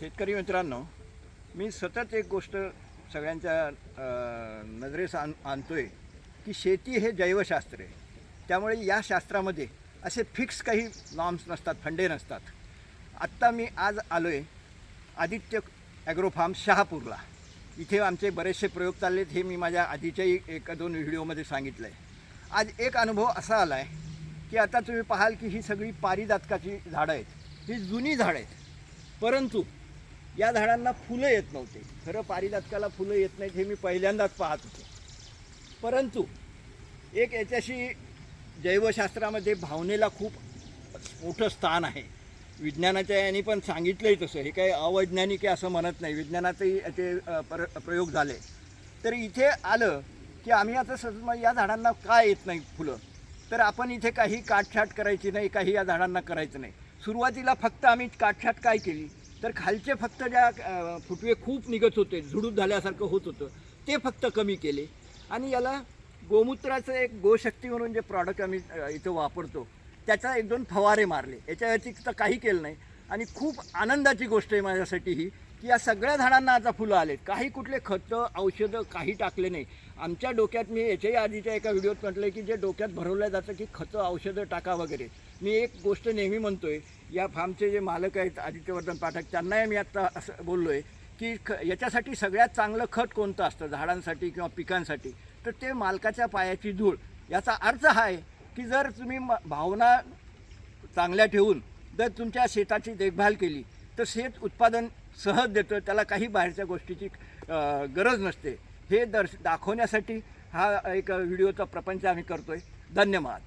शेतकरी मित्रांनो मी सतत एक गोष्ट सगळ्यांच्या नजरेस आण आणतोय की शेती हे जैवशास्त्र आहे. त्यामुळे या शास्त्रामध्ये असे फिक्स काही नॉर्म्स नसतात फंडे नसतात. आत्ता मी आज आलो आहे आदित्य ॲग्रो फार्म शहापूरला. इथे आमचे बरेचसे प्रयोग चाललेत हे मी माझ्या आधीच्याही एका दोन व्हिडिओमध्ये सांगितलं आहे आज एक अनुभव असा आला आहे की आता तुम्ही पाहाल की ही सगळी पारिजातकाची झाडं आहेत. ही जुनी झाडं आहेत. परंतु या झाडांना फुलं येत नव्हते. खरं पारिजातकाला फुलं येत नाहीत हे मी पहिल्यांदाच पाहत होतो. परंतु एक याच्याशी जैवशास्त्रामध्ये भावनेला खूप मोठं स्थान आहे. विज्ञानाच्या यांनी पण सांगितलंही तसं. हे काही अवैज्ञानिक आहे असं म्हणत नाही. विज्ञानातही याचे पर प्रयोग झाले. तर इथे आलं की आम्ही आता सज मग या झाडांना का येत नाही फुलं? तर आपण इथे काही काटछाट करायची नाही काही या झाडांना करायचं नाही. सुरुवातीला फक्त आम्ही काटछाट काय केली? तर खालचे फक्त ज्या फुटवे खूप निघत होते झुडूप झाल्यासारखं होत होतं ते फक्त कमी केले. आणि याला गोमूत्राचं एक गोशक्ती म्हणून जे प्रॉडक्ट आम्ही इथं वापरतो त्याचा एक दोन फवारे मारले. याच्या व्यतिरिक्त काही केलं नाही. आणि खूप आनंदाची गोष्ट आहे माझ्यासाठी ही की या सगळ्या झाडांना आता फुलं आलेत. काही कुठले खतं औषधं काही टाकले नाही. आमच्या डोक्यात मी याच्याही आधीच्या एका व्हिडिओत म्हटलं की जे डोक्यात भरवलं जातं की खतं औषधं टाका वगैरे. मी एक गोष्ट नेहमी म्हणतो आहे या फार्मचे जे मालक आहेत आदित्यवर्धन पाठक त्यांनाही मी आत्ता असं बोललो आहे की ख याच्यासाठी सगळ्यात चांगलं खत कोणतं असतं? झाडांसाठी किंवा पिकांसाठी. तर ते मालकाच्या पायाची धूळ. याचा अर्थ हा आहे की जर तुम्ही म- भावना चांगल्या ठेवून जर तुमच्या शेताची देखभाल केली तर शेत उत्पादन सहज देतं त्याला काही बाहेरच्या गोष्टीची गरज नसते. हे दर्श दाखवण्यासाठी हा एक व्हिडिओचा प्रपंच आम्ही करतो आहे धन्यवाद.